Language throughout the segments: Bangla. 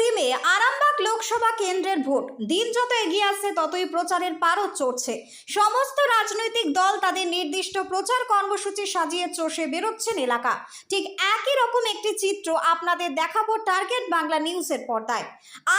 কুড়ি মে আরামবাগ লোকসভা কেন্দ্রের ভোট। দিন যত এগিয়ে আসছে, ততই প্রচারের পারদ চড়ছে। সমস্ত রাজনৈতিক দল তাদের নির্দিষ্ট প্রচার কর্মসূচি সাজিয়ে চষে বেরোচ্ছেন এলাকা। ঠিক একই রকম একটি চিত্র আপনাদের দেখাবো টার্গেট বাংলা নিউজের পর্দায়।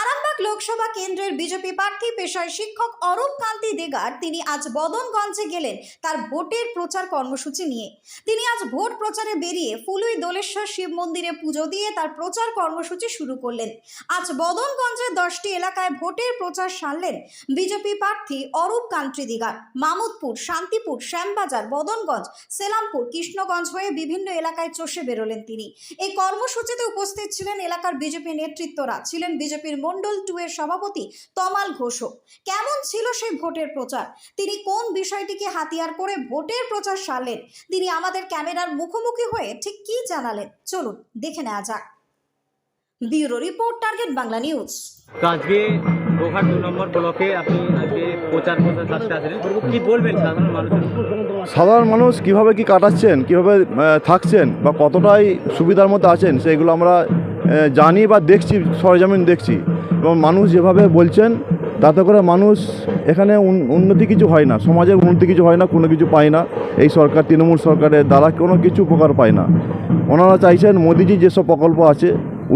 আরামবাগ লোকসভা কেন্দ্রের বিজেপি প্রার্থী, পেশায় শিক্ষক অরূপ কান্তি দেগার তিনি আজ বদনগঞ্জে গেলেন তার ভোটের প্রচার কর্মসূচি নিয়ে। তিনি আজ ভোট প্রচারে বেরিয়ে ফুলুই দোলেশ্বর শিব মন্দিরে পুজো দিয়ে তার প্রচার কর্মসূচি শুরু করলেন। আজ বদনগঞ্জের দশটি এলাকায় ভোটের প্রচার সারলেন বিজেপি প্রার্থী অরূপ কান্ত্রী দিগার। মামুদপুর, শান্তিপুর, শ্যামবাজার, বদনগঞ্জ, সেলামপুর, কৃষ্ণগঞ্জ হয়ে বিভিন্ন এলাকায় চষে বেরোলেন তিনি। এই কর্মসূচিতে উপস্থিত ছিলেন এলাকার বিজেপি নেতৃত্বরা। ছিলেন বিজেপির মন্ডল টু এর সভাপতি তমাল ঘোষও কেমন ছিল সেই ভোটের প্রচার? তিনি কোন বিষয়টিকে হাতিয়ার করে ভোটের প্রচার সারলেন? তিনি আমাদের ক্যামেরার মুখোমুখি হয়ে ঠিক কি জানালেন? চলুন দেখে নেওয়া যাক। Bureau report target Bangla news. আজকে গোঘাট দু নম্বর ব্লকে আপনি আজকে প্রচার প্রচার সাথে আসলেন কি বলবেন সাধারণ মানুষের? সাধারণ মানুষ কীভাবে কি কাটাচ্ছেন কীভাবে থাকছেন বা কতটাই সুবিধার মধ্যে আছেন সেগুলো আমরা জানি বা দেখছি সরজমিন দেখছি। এবং মানুষ যেভাবে বলছেন তাতে করে মানুষ এখানে উন্নতি কিছু হয় না সমাজের উন্নতি কিছু হয় না কোনো কিছু পায় না। এই সরকার তৃণমূল সরকারের দ্বারা কোনো কিছু উপকার পায় না। ওনারা চাইছেন মোদিজি যেসব প্রকল্প আছে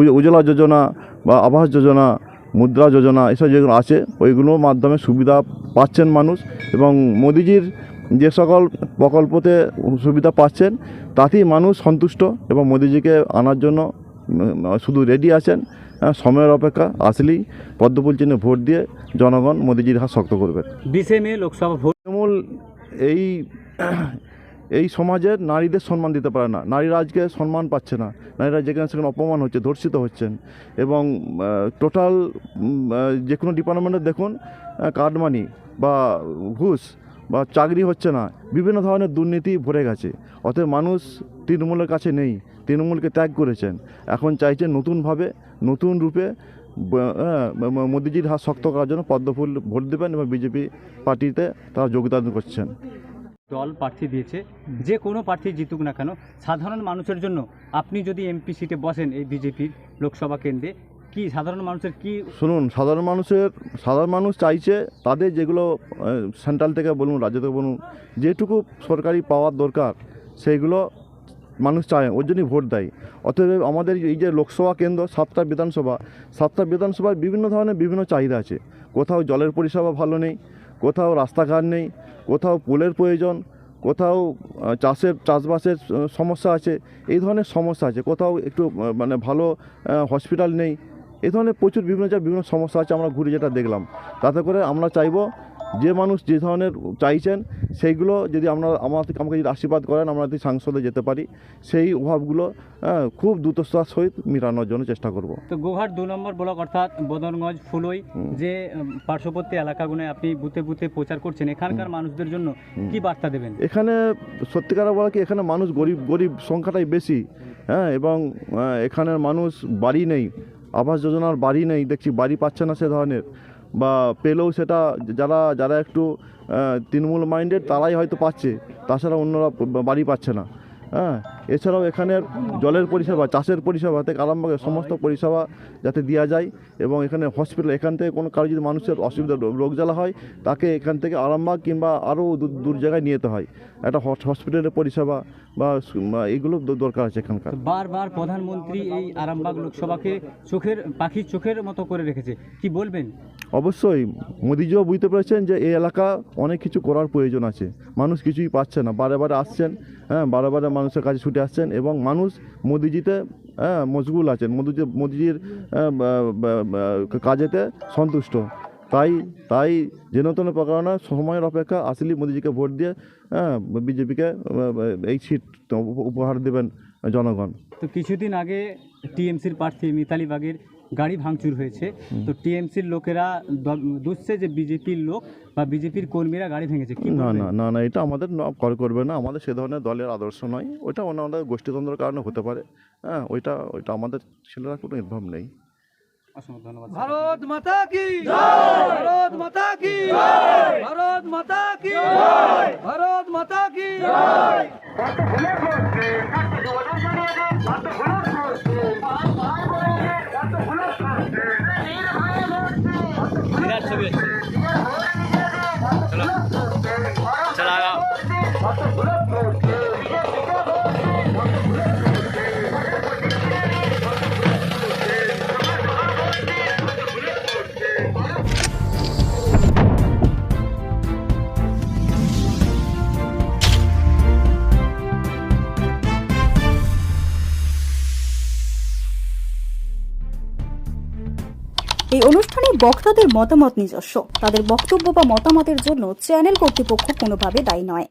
উজ্জ্বলা যোজনা বা আবাস যোজনা মুদ্রা যোজনা এসব যেগুলো আছে ওইগুলোর মাধ্যমে সুবিধা পাচ্ছেন মানুষ এবং মোদিজির যে সকল প্রকল্পতে সুবিধা পাচ্ছেন তাতেই মানুষ সন্তুষ্ট এবং মোদিজিকে আনার জন্য শুধু রেডি আছেন আহ, সময়ের অপেক্ষা আসলেই পদ্মফুল চিহ্নে ভোট দিয়ে জনগণ মোদিজির হাত শক্ত করবেন বিশে মে লোকসভা ভোট তৃণমূল এই এই সমাজের নারীদের সম্মান দিতে পারে না। নারীরা আজকে সম্মান পাচ্ছে না। নারীরা যেখানে সেখানে অপমান হচ্ছে, ধর্ষিত হচ্ছেন। এবং টোটাল যে কোনো ডিপার্টমেন্টে দেখুন কাটমানি বা ঘুষ বা চাকরি হচ্ছে না। বিভিন্ন ধরনের দুর্নীতি ভরে গেছে। অতএব মানুষ তৃণমূলের কাছে নেই, তৃণমূলকে ত্যাগ করেছেন। এখন চাইছেন নতুনভাবে, নতুন রূপে মোদিজির হাত শক্ত করার জন্য পদ্মফুল ভোট দেবেন এবং বিজেপি পার্টিতে তারা যোগদান করছেন। দল প্রার্থী দিয়েছে, যে কোনো প্রার্থী জিতুক না কেন, সাধারণ মানুষের জন্য আপনি যদি এমপি সিটে বসেন এই বিজেপির লোকসভা কেন্দ্রে, কি সাধারণ মানুষের কি শুনুন, সাধারণ মানুষের, সাধারণ মানুষ চাইছে তাদের যেগুলো সেন্ট্রাল থেকে বলুন, রাজ্য থেকে বলুন, যেটুকু সরকারি পাওয়ার দরকার, সেইগুলো মানুষ চায়, ওর জন্যই ভোট দেয়। অতএব আমাদের এই যে লোকসভা কেন্দ্র, সাতটা বিধানসভা, সাতটা বিধানসভার বিভিন্ন ধরনের বিভিন্ন চাহিদা আছে। কোথাও জলের পরিষেবা ভালো নেই কোথাও রাস্তাঘাট নেই, কোথাও পোলের প্রয়োজন, কোথাও চাষের, চাষবাসের সমস্যা আছে, এই ধরনের সমস্যা আছে। কোথাও একটু মানে ভালো হসপিটাল নেই এই ধরনের প্রচুর বিভিন্ন বিভিন্ন সমস্যা আছে, আমরা ঘুরে যেটা দেখলাম। তাতে করে আমরা চাইব যে মানুষ যে ধরনের চাইছেন সেইগুলো যদি আমরা আমাদের আমাকে যদি আশীর্বাদ করেন আমরা যদি সাংসদে যেতে পারি সেই অভাবগুলো খুব দ্রুততার সহিত মেটানোর জন্য চেষ্টা করব। তো গোঘাট দু নম্বর ব্লক অর্থাৎ বদনগঞ্জ ফুলই যে পার্শ্ববর্তী এলাকাগুলো আপনি বুথে বুথে প্রচার করছেন এখানকার মানুষদের জন্য কি বার্তা দেবেন? এখানে সত্যিকার বলা কি এখানে মানুষ গরিব গরিব সংখ্যাটাই বেশি হ্যাঁ এবং এখানের মানুষ বাড়ি নেই আবাস যোজনার বাড়ি নেই দেখছি বাড়ি পাচ্ছে না সে ধরনের বা পেলেও সেটা যারা যারা একটু তৃণমূল মাইন্ডেড তারাই হয়তো পাচ্ছে। তাছাড়া অন্যরা বাড়ি পাচ্ছে না। হ্যাঁ? এছাড়াও এখানের জলের পরিষেবা চাষের পরিষেবা থেকে আরম্ভ করে সমস্ত পরিষেবা যাতে দেওয়া যায় এবং এখানে হসপিটাল এখান থেকে কোনো কারও যদি মানুষের অসুবিধা রোগ- জ্বালা হয় তাকে এখান থেকে আরামবাগ কিংবা আরও দূর জায়গায় নিয়ে যেতে হয়। একটা হসপিটালের পরিষেবা বা এগুলো দরকার আছে এখানকার। বারবার প্রধানমন্ত্রী এই আরামবাগ লোকসভাকে চোখের পাখির চোখের মতো করে রেখেছে। কি বলবেন? অবশ্যই মোদিজিও বুঝতে পেরেছেন যে এই এলাকা অনেক কিছু করার প্রয়োজন আছে। মানুষ কিছুই পাচ্ছে না বারে বারে আসছেন হ্যাঁ বারে বারে মানুষের কাছে ছুটে আসছেন এবং মানুষ মোদিজিতে হ্যাঁ মশগুল আছেন। মোদিজি, মোদিজির বা- কাজেতে সন্তুষ্ট। তাই তাই যেন তেন প্রকারণা সময়ের অপেক্ষা আসলে মোদিজিকে ভোট দিয়ে হ্যাঁ বিজেপিকে এই সিট উপহার দেবেন জনগণ। তো কিছুদিন আগে টিএমসির প্রার্থী মিতালি বাগের গাড়ি ভাঙচুর হয়েছে। তো টিএমসির লোকেরা দ- দুষছে যে বিজেপির লোক বা বিজেপির কর্মীরা গাড়ি ভেঙেছে কি না না না না এটা আমাদের ন- কর করবে না। আমাদের সে ধরনের দলের আদর্শ নয়। ওইটা ওনাদের গোষ্ঠীতন্ত্রের কারণে হতে পারে। হ্যাঁ ওইটা ওইটা আমাদের ছেলেরা কোনো নির্ভর নেই। অসংখ্য ধন্যবাদ। ভারত মাতা কি? ভারত মাতা কি? ভারত মাতা কি? ভারত মাতা কি? 再来一个 এই অনুষ্ঠানে বক্তাদের মতামত নিজস্ব। তাদের বক্তব্য বা মতামতের জন্য চ্যানেল কর্তৃপক্ষ কোনোভাবে দায়ী নয়।